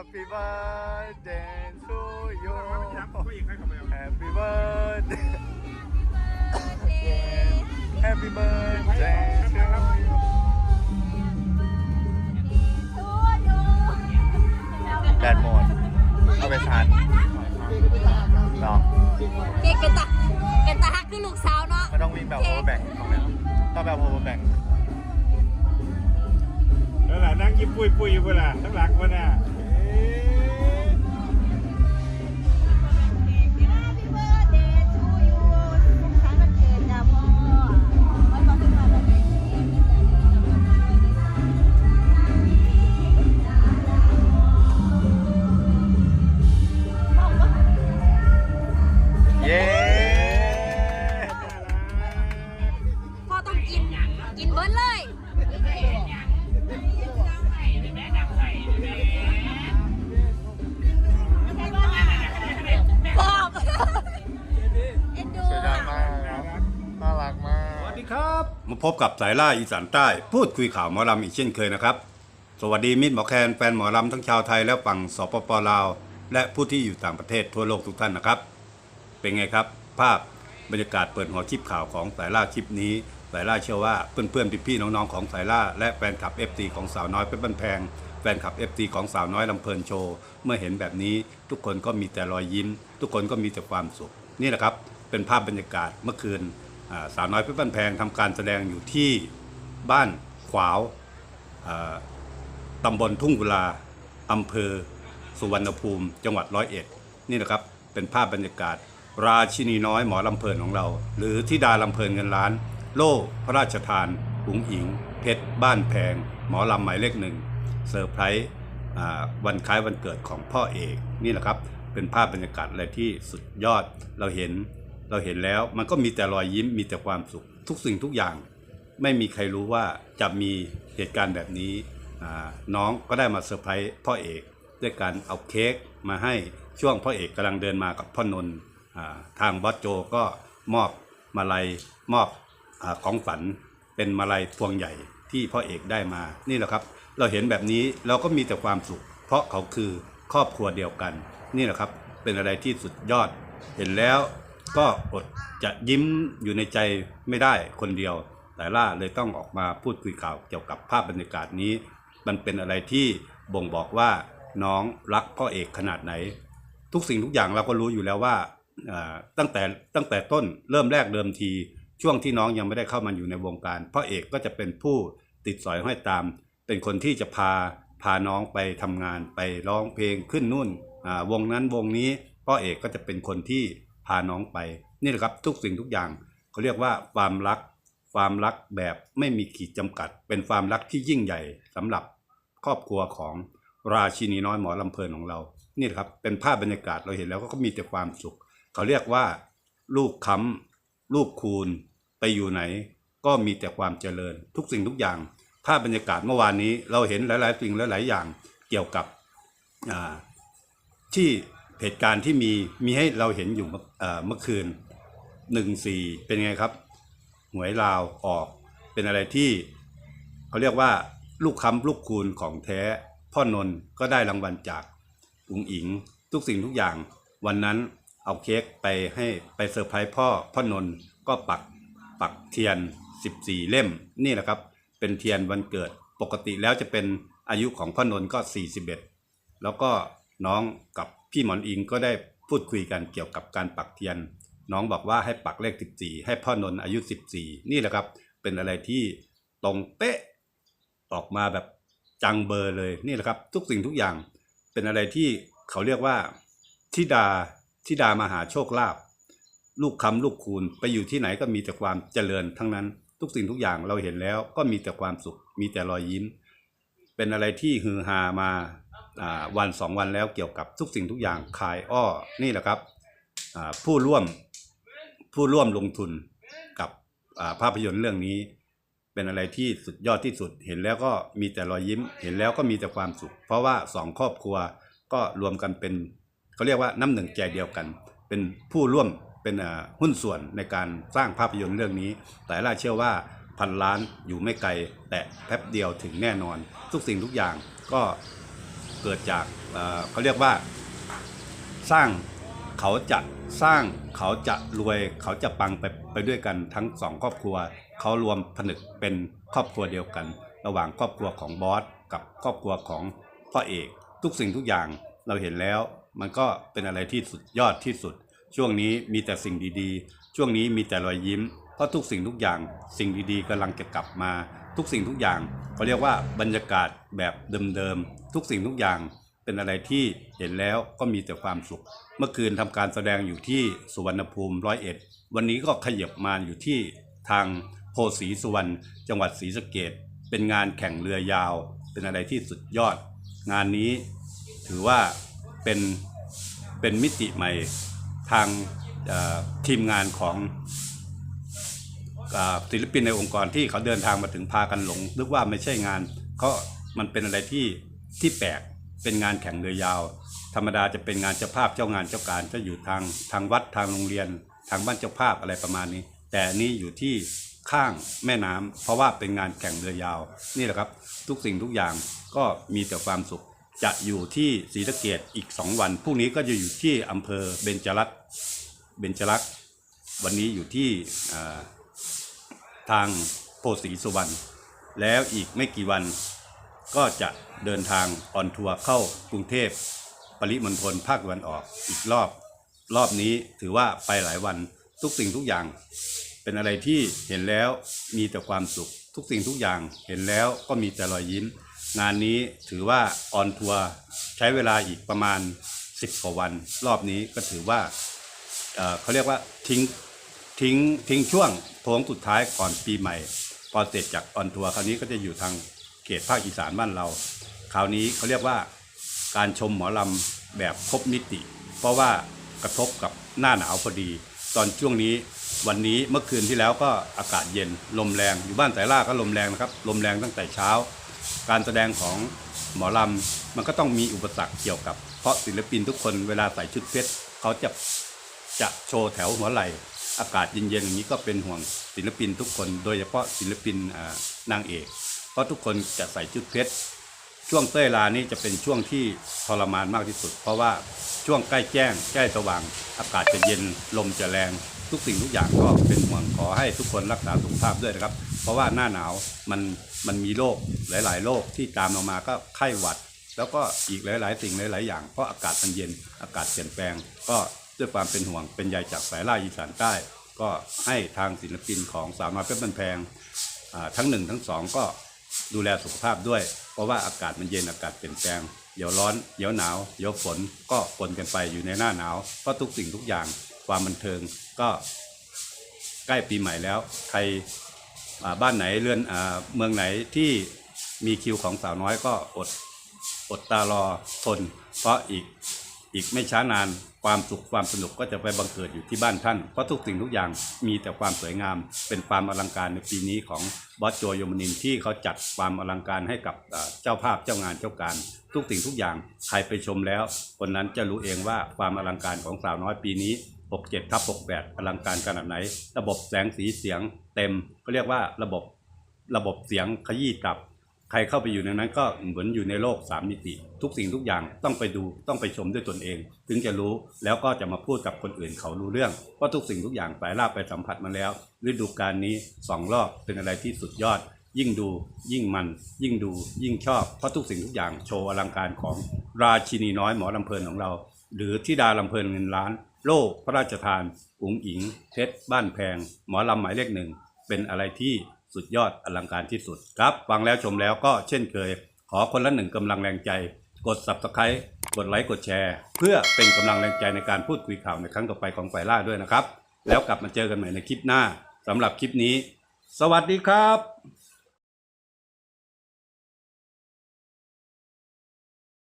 Happy birthday to you Happy birthday Happy birthday to you แบตหมดเอาไปชาร์จเนาะเก่งเป็นตาเป็นตาฮักคือลูกสาวเนาะไม่ต้องวิ่งแบบ power bank ต้องแบบ power bank แล้วล่ะนั่งยิ้มปุยปุยอยู่เวลาทั้งหลังวะน่ะ กินเบิร์ดเลยพ่อเอ็นดูเสียดายมากครับน่ารักมาก สวัสดีครับ มาพบกับสายล่าอีสานใต้ พูดคุยข่าวหมอลำอีกเช่นเคยนะครับ สวัสดีมิตรหมอแคนแฟนหมอลำทั้งชาวไทยและฝั่งสปปลาว และผู้ที่อยู่ต่างประเทศทั่วโลกทุกท่านนะครับ เป็นไงครับ ภาพบรรยากาศเปิดหัวคลิปข่าวของสายล่าคลิปนี้ สายล่าเชื่อว่าเพื่อนๆพี่ๆน้องๆของสายล่าและแฟนคลับ FT ของสาวน้อยเพชรบ้านแพงแฟนคลับ FT ของสาวน้อยลำเพลินโชว์เมื่อเห็นแบบนี้ทุกคนก็มีแต่รอยยิ้ม ทุกคนก็มีแต่ความสุข นี่แหละครับเป็นภาพบรรยากาศเมื่อคืนสาวน้อยเพชรบ้านแพงทำการแสดงอยู่ที่บ้านขวาวอ่าบลทุ่งกุลาอำเภอ สุวรรณภูมิ จังหวัดร้อยเอ็ดนี่นะครับเป็นภาพบรรยากาศ ราชินีน้อยหมอลำเพลินของเรา หรือทิดาลำเพลินเงินล้าน โล่พระราชทานหุงอิง เพชร บ้านแพง หมอลำหมายเลขหนึ่งเซอร์ไพรส์วันคล้ายวันเกิดของพ่อเอกนี่แหละครับ เป็นภาพบรรยากาศอะไรที่สุดยอดเราเห็นเราเห็นแล้วมันก็มีแต่รอยยิ้มมีแต่ความสุข ทุกสิ่งทุกอย่าง ไม่มีใครรู้ว่าจะมีเหตุการณ์แบบนี้น้องก็ได้มาเซอร์ไพรส์พ่อเอกด้วยการเอาเค้กมาให้ช่วงพ่อเอกกำลังเดินมากับพ่อนนท์อ่าทางบอสโจก็มอบมาลัยมอบ ของฝันเป็นมาลัยพวงใหญ่ที่พ่อเอกได้มา นี่แหละครับ เราเห็นแบบนี้เราก็มีแต่ความสุข เพราะเขาคือครอบครัวเดียวกัน นี่แหละครับเป็นอะไรที่สุดยอด เห็นแล้วก็อดจะยิ้มอยู่ในใจไม่ได้คนเดียว แต่ล่าเลยต้องออกมาพูดคุยข่าวเกี่ยวกับภาพบรรยากาศนี้ มันเป็นอะไรที่บ่งบอกว่าน้องรักพ่อเอกขนาดไหน ทุกสิ่งทุกอย่างเราก็รู้อยู่แล้วว่าอ่าตั้งแต่ตั้งแต่ต้นเริ่มแรกเดิมที ช่วงที่น้องยังไม่ได้เข้ามาอยู่ในวงการพ่อเอกก็จะเป็นผู้ติดสอยห้อยตาม เป็นคนที่จะพาพาน้องไปทำงานไปร้องเพลงขึ้นนู่นวงนั้นวงนี้พ่อเอกก็จะเป็นคนที่พาน้องไปนี่แหละครับทุกสิ่งทุกอย่างเขาเรียกว่าความรักความรักแบบไม่มีขีดจำกัด เป็นความรักที่ยิ่งใหญ่สำหรับครอบครัวของราชินีน้อยหมอลำเพลินของเรา นี่แหละครับเป็นภาพบรรยากาศเราเห็นแล้วก็มีแต่ความสุข เขาเรียกว่า ลูกค้ำลูกคูณ ไปอยู่ไหนก็มีแต่ความเจริญ ทุกสิ่งทุกอย่างภาพบรรยากาศเมื่อวานนี้เราเห็นหลาย ๆ สิ่งหลาย ๆ อย่างเกี่ยวกับที่เหตุการณ์ที่มีมีให้เราเห็นอยู่เมื่อคืนหนึ่งสี่เป็นไงครับ หวยลาวออก เป็นอะไรที่เขาเรียกว่าลูกค้ำลูกคูณของแท้ พ่อนนก็ได้รางวัลจากอุงอิง ทุกสิ่งทุกอย่าง วันนั้นเอาเค้กไปให้ไปเซอร์ไพรส์พ่อพ่อนนก็ปัก ปักเทียน 14 เล่มนี่แหละครับ เป็นเทียนวันเกิดปกติแล้วจะเป็นอายุของพ่อนนท์ก็ 41 แล้วก็น้องกับพี่หมอนอิงก็ได้พูดคุยกันเกี่ยวกับการปักเทียน น้องบอกว่าให้ปักเลข 14 ให้พ่อนนท์อายุ 14 นี่แหละครับ เป็นอะไรที่ตรงเป๊ะออกมาแบบจังเบอร์เลยนี่แหละครับ ทุกสิ่งทุกอย่างเป็นอะไรที่เขาเรียกว่าทิดาทิดามหาโชคลาภ ลูกคำลูกคูณไปอยู่ที่ไหนก็มีแต่ความเจริญทั้งนั้น ทุกสิ่งทุกอย่างเราเห็นแล้วก็มีแต่ความสุข มีแต่รอยยิ้ม เป็นอะไรที่ฮือฮามาวันสองวันแล้วเกี่ยวกับทุกสิ่งทุกอย่างขายอ้อนี่แหละครับผู้ร่วมผู้ร่วมลงทุนกับาภาพยนตร์เรื่องนี้ เป็นอะไรที่สุดยอดที่สุด เห็นแล้วก็มีแต่รอยยิ้ม เห็นแล้วก็มีแต่ความสุข เพราะว่าสองครอบครัวก็รวมกันเป็นเขาเรียกว่าน้ำหนึ่งใจเดียวกัน เป็นผู้ร่วม เป็นหุ้นส่วนในการสร้างภาพยนตร์เรื่องนี้ แต่ล่าเชื่อว่าพันล้านอยู่ไม่ไกล แต่แป๊บเดียวถึงแน่นอน ทุกสิ่งทุกอย่างก็เกิดจากเเขาเรียกว่า สร้างเขาจะสร้างเขาจะรวยเขาจะปังไปไปด้วยกันทั้งสองครอบครัว เขารวมผนึกเป็นครอบครัวเดียวกัน ระหว่างครอบครัวของบอสกับครอบครัวของพ่อเอก ทุกสิ่งทุกอย่างเราเห็นแล้ว มันก็เป็นอะไรที่สุดยอดที่สุด ช่วงนี้มีแต่สิ่งดีๆ ช่วงนี้มีแต่รอยยิ้ม เพราะทุกสิ่งทุกอย่างสิ่งดีๆกำลังจะกลับมา ทุกสิ่งทุกอย่างเขาเรียกว่าบรรยากาศแบบเดิมๆ ทุกสิ่งทุกอย่างเป็นอะไรที่เห็นแล้วก็มีแต่ความสุข เมื่อคืนทำการแสดงอยู่ที่สุวรรณภูมิร้อยเอ็ดวันนี้ก็ขยับมาอยู่ที่ทางโพสีสุวรรณจังหวัดศรีสะเกดเป็นงานแข่งเรือยาว เป็นอะไรที่สุดยอด งานนี้ถือว่าเป็นเป็นมิติใหม่ ทางทีมงานของศิลปินในองค์กรที่เขาเดินทางมาถึงพากันหลงนึกว่าไม่ใช่งานก็มันเป็นอะไรที่ที่แปลกเป็นงานแข่งเรือยาว ธรรมดาจะเป็นงานเจ้าภาพเจ้างานเจ้าการจะอยู่ทางทางวัดทางโรงเรียน ทางบ้านเจ้าภาพอะไรประมาณนี้ แต่นี้อยู่ที่ข้างแม่น้ำเพราะว่าเป็นงานแข่งเรือยาว นี่แหละครับ ทุกสิ่งทุกอย่างก็มีแต่ความสุข จะอยู่ที่ศรีสะเกดอีก 2 วันพรุ่งนี้ก็จะอยู่ที่อำเภอเบญจรัตน์ เบญจรักษ์วันนี้อยู่ที่ทางโพธิ์ศรีสุวรรณแล้วอีกไม่กี่วันก็จะเดินทางออนทัวร์เข้ากรุงเทพปริมณฑลภาคตะวันออกอีกรอบ รอบนี้ถือว่าไปหลายวันทุกสิ่งทุกอย่าง เป็นอะไรที่เห็นแล้วมีแต่ความสุข ทุกสิ่งทุกอย่างเห็นแล้วก็มีแต่รอยยิ้ม งานนี้ถือว่าออนทัวร์ใช้เวลาอีกประมาณ 10กว่าวัน รอบนี้ก็ถือว่า เขาเรียกว่าทิ้งทิ้งทิ้งช่วงโค้งสุดท้ายก่อนปีใหม่ พอเสร็จจากออนทัวร์คราวนี้ก็จะอยู่ทางเขตภาคอีสานบ้านเรา คราวนี้เขาเรียกว่าการชมหมอลำแบบครบมิติ เพราะว่ากระทบกับหน้าหนาวพอดี ตอนช่วงนี้วันนี้เมื่อคืนที่แล้วก็อากาศเย็นลมแรงอยู่บ้านสายล่าก็ลมแรงนะครับลมแรงตั้งแต่เช้า การแสดงของหมอลำมันก็ต้องมีอุปสรรคเกี่ยวกับ เพราะศิลปินทุกคนเวลาใส่ชุดเพชรเขาจะ จะโชว์แถวหัวไหล่อากาศเย็นๆอย่างนี้ก็เป็นห่วงศิลปินทุกคน โดยเฉพาะศิลปินนางเอก เพราะทุกคนจะใส่ชุดเพชรช่วงเต้ยลานี่จะเป็นช่วงที่ทรมานมากที่สุด เพราะว่าช่วงใกล้แจ้งใกล้สว่าง อากาศจะเย็นลมจะแรง ทุกสิ่งทุกอย่างก็เป็นห่วงขอให้ทุกคนรักษาสุขภาพด้วยนะครับ เพราะว่าหน้าหนาวมันมันมีโรคหลาย ๆโรคที่ตามเรามาก็ไข้หวัด แล้วก็อีกหลาย ๆ สิ่งหลาย ๆ อย่างเพราะอากาศมันเย็นอากาศเปลี่ยนแปลง ก็ ด้วยความเป็นห่วงเป็นใยจากสายล่าอีสานใต้ ก็ให้ทางศิลปินของสาวน้อยเพชรบันแพงทั้งหนึ่งทั้งสองก็ดูแลสุขภาพด้วย เพราะว่าอากาศมันเย็นอากาศเปลี่ยนแปลงเดี๋ยวร้อนเดี๋ยวหนาวเดี๋ยวฝนก็ปนกันไปอยู่ในหน้าหนาวเพราะทุกสิ่งทุกอย่างความบันเทิงก็ใกล้ปีใหม่แล้ว ใครบ้านไหนเรือนอเมืองไหนที่มีคิวของสาวน้อยก็อดอดตารอทน เพราะอีกอีกไม่ช้านาน ความสุขความสนุกก็จะไปบังเกิดอยู่ที่บ้านท่าน เพราะทุกสิ่งทุกอย่างมีแต่ความสวยงาม เป็นความอลังการในปีนี้ของบอสโจโยมนินที่เขาจัดความอลังการให้กับเจ้าภาพเจ้างานเจ้าการ ทุกสิ่งทุกอย่างใครไปชมแล้วคนนั้นจะรู้เองว่าความอลังการของสาวน้อยปีนี้ 67ทับ68อลังการขนาดไหน ระบบแสงสีเสียงเต็มก็เรียกว่าระบบระบบเสียงขยี้กับ ใครเข้าไปอยู่ในนั้นก็เหมือนอยู่ในโลกสามมิติ ทุกสิ่งทุกอย่างต้องไปดูต้องไปชมด้วยตนเอง ถึงจะรู้แล้วก็จะมาพูดกับคนอื่นเขารู้เรื่องเพราะทุกสิ่งทุกอย่างสายลาบไปสัมผัสมาแล้ว ฤดูกาลนี้สองรอบเป็นอะไรที่สุดยอด ยิ่งดู ยิ่งมัน ยิ่งดู ยิ่งชอบเพราะทุกสิ่งทุกอย่างโชว์อลังการของราชินีน้อยหมอลำเพลินของเรา หรือธิดาลำเพลินเงินล้าน โล่พระราชทานอุ๋งอิงเพชรบ้านแพง หมอลำหมายเลขหนึ่งเป็นอะไรที่ สุดยอดอลังการที่สุดครับฟังแล้วชมแล้วก็เช่นเคย ขอคนละหนึ่งกำลังแรงใจ กด subscribe กดไลค์กดแชร์ เพื่อเป็นกำลังแรงใจในการพูดคุยข่าวในครั้งต่อไปของฝ่ายล่าด้วยนะครับ แล้วกลับมาเจอกันใหม่ในคลิปหน้าสำหรับคลิปนี้ สวัสดีครับ